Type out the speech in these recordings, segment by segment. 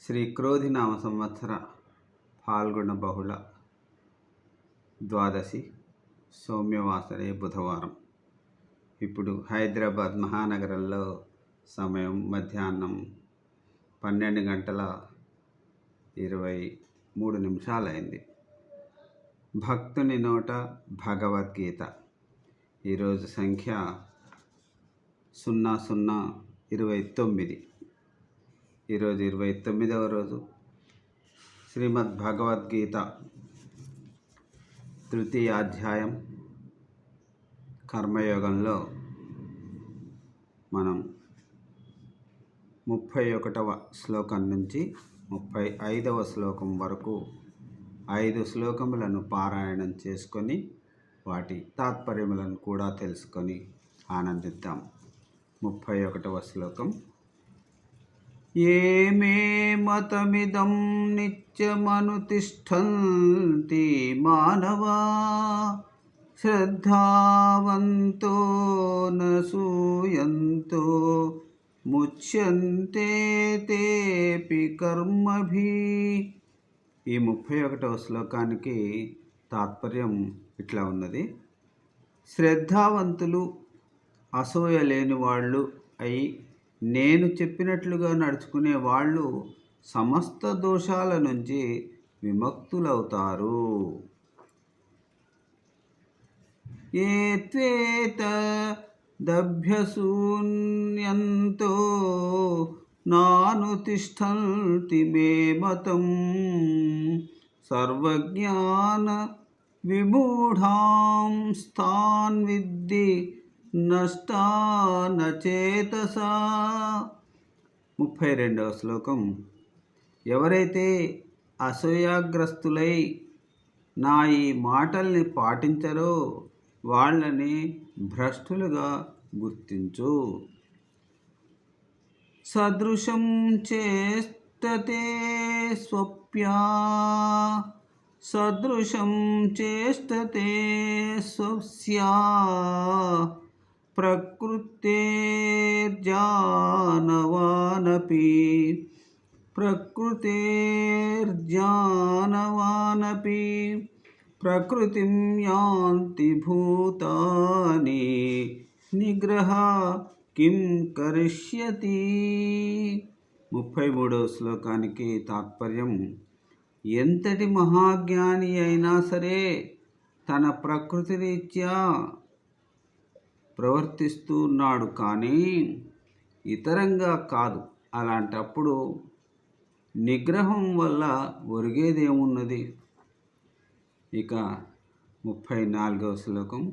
శ్రీ క్రోధినామ సంవత్సర పాల్గొన బహుళ ద్వాదశి సౌమ్యవాసరే బుధవారం. ఇప్పుడు హైదరాబాద్ మహానగరంలో సమయం మధ్యాహ్నం పన్నెండు గంటల ఇరవై మూడు నిమిషాలైంది. భక్తుని నోట భగవద్గీత. ఈరోజు సంఖ్య సున్నా సున్నా ఇరవై తొమ్మిది. ఈరోజు ఇరవై తొమ్మిదవ రోజు. శ్రీమద్ భగవద్గీత తృతీయ అధ్యాయం కర్మయోగంలో మనం ముప్పై ఒకటవ శ్లోకం నుంచి ముప్పై ఐదవ శ్లోకం వరకు ఐదు శ్లోకములను పారాయణం చేసుకొని వాటి తాత్పర్యములను కూడా తెలుసుకొని ఆనందిద్దాం. ముప్పై ఒకటవ శ్లోకం ఏ మే మతమిదం నిత్యమనుతిష్టంతి మానవా? శ్రద్ధావంతో నూయంతో ముచ్యంతే తేపి కర్మభి. ఈ ముప్పై ఒకటవ శ్లోకానికి తాత్పర్యం ఇట్లా ఉన్నది. శ్రద్ధావంతులు అసూయ లేని వాళ్ళు అయి నేను చెప్పినట్లుగా నడుచుకునే వాళ్ళు సమస్త దోషాల నుంచి విముక్తులవుతారు. ఏ త్వేత దభ్యశూన్యంతో నాను తిష్టంతి మే మతం సర్వజ్ఞాన విమూఢాం స్థాన్ విద్ది నష్టానచేతసా. ముప్పై రెండవ శ్లోకం. ఎవరైతే అసూయాగ్రస్తులై నా ఈ మాటల్ని పాటించరో వాళ్ళని భ్రష్టులుగా గుర్తించు. సదృశం చేష్టతే స్వప్యా సదృశం చేష్టతే స్వస్యా. ప్రకృతేర్జానవానపి ప్రకృతేర్జానవానపి ప్రకృతిం యాంతి భూతాని నిగ్రహ కిం కరిష్యతి. ముప్పై మూడవ శ్లోకానికి తాత్పర్యం ఎంతటి మహాజ్ఞాని అయినా సరే తన ప్రకృతి రీత్యా ప్రవర్తిస్తున్నాడు కానీ ఇతరంగా కాదు. అలాంటప్పుడు నిగ్రహం వల్ల ఒరిగేదేమున్నది? ఇక ముప్పై నాలుగవ శ్లోకం.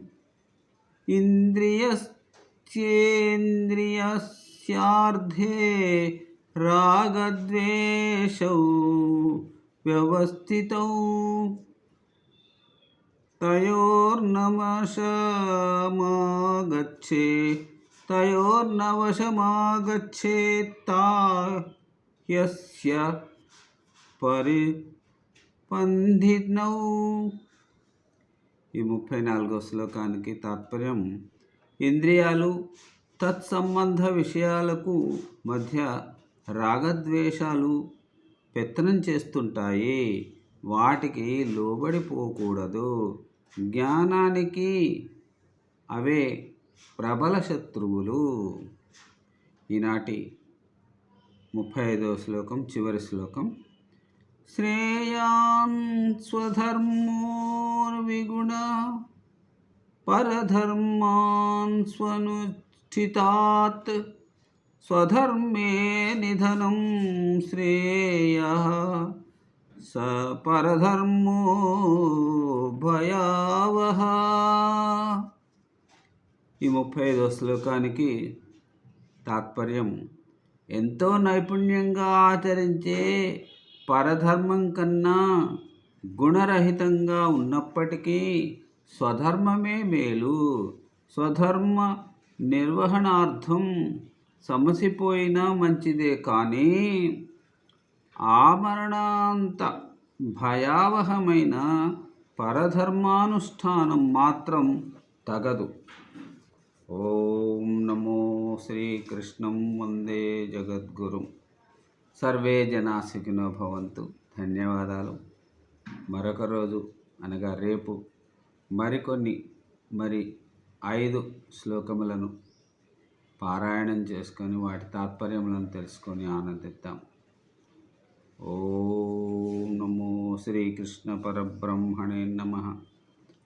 ఇంద్రియస్యేంద్రియస్యార్థే రాగద్వేషౌ వ్యవస్థితౌ తయోర్నమశమాగచ్చే తయోర్నవశమాగచ్చేత్తా యస్య పరిపంధినౌ ఈ ముప్పై నాలుగో శ్లోకానికి తాత్పర్యం ఇంద్రియాలు తత్సంబంధ విషయాలకు మధ్య రాగద్వేషాలు పెత్తనం చేస్తుంటాయి వాటికి లోబడిపోకూడదు జ్ఞానానికి అవే ప్రబల శత్రువులు. ఈనాటి ముప్పై ఐదవ శ్లోకం చివరి శ్లోకం. శ్రేయాన్ స్వధర్మోర్విగుణ పరధర్మాన్ స్వనుష్ఠితాత్ స్వధర్మే నిధనం శ్రేయ. స పరధర్మో భయావహ. ఈ ముప్పై ఐదో శ్లోకానికి తాత్పర్యం ఎంతో నైపుణ్యంగా ఆచరించే పరధర్మం కన్నా గుణరహితంగా ఉన్నప్పటికీ స్వధర్మమే మేలు. స్వధర్మ నిర్వహణార్థం సమసిపోయినా మంచిదే కానీ ఆమరణాంత భయావహమైన పరధర్మానుష్ఠానం మాత్రం తగదు. ఓం నమో శ్రీకృష్ణం వందే జగద్గురుం. సర్వే జనా భవంతు. ధన్యవాదాలు. మరొక రోజు అనగా రేపు మరికొన్ని మరి ఐదు శ్లోకములను పారాయణం చేసుకొని వాటి తాత్పర్యములను తెలుసుకొని ఆనందిద్దాం. ఓం నమో శ్రీకృష్ణ పరబ్రహ్మణే నమ.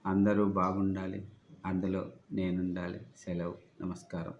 అందరూ బాగుండాలి. అందులో నేనుండాలి. సెలవు. నమస్కారం.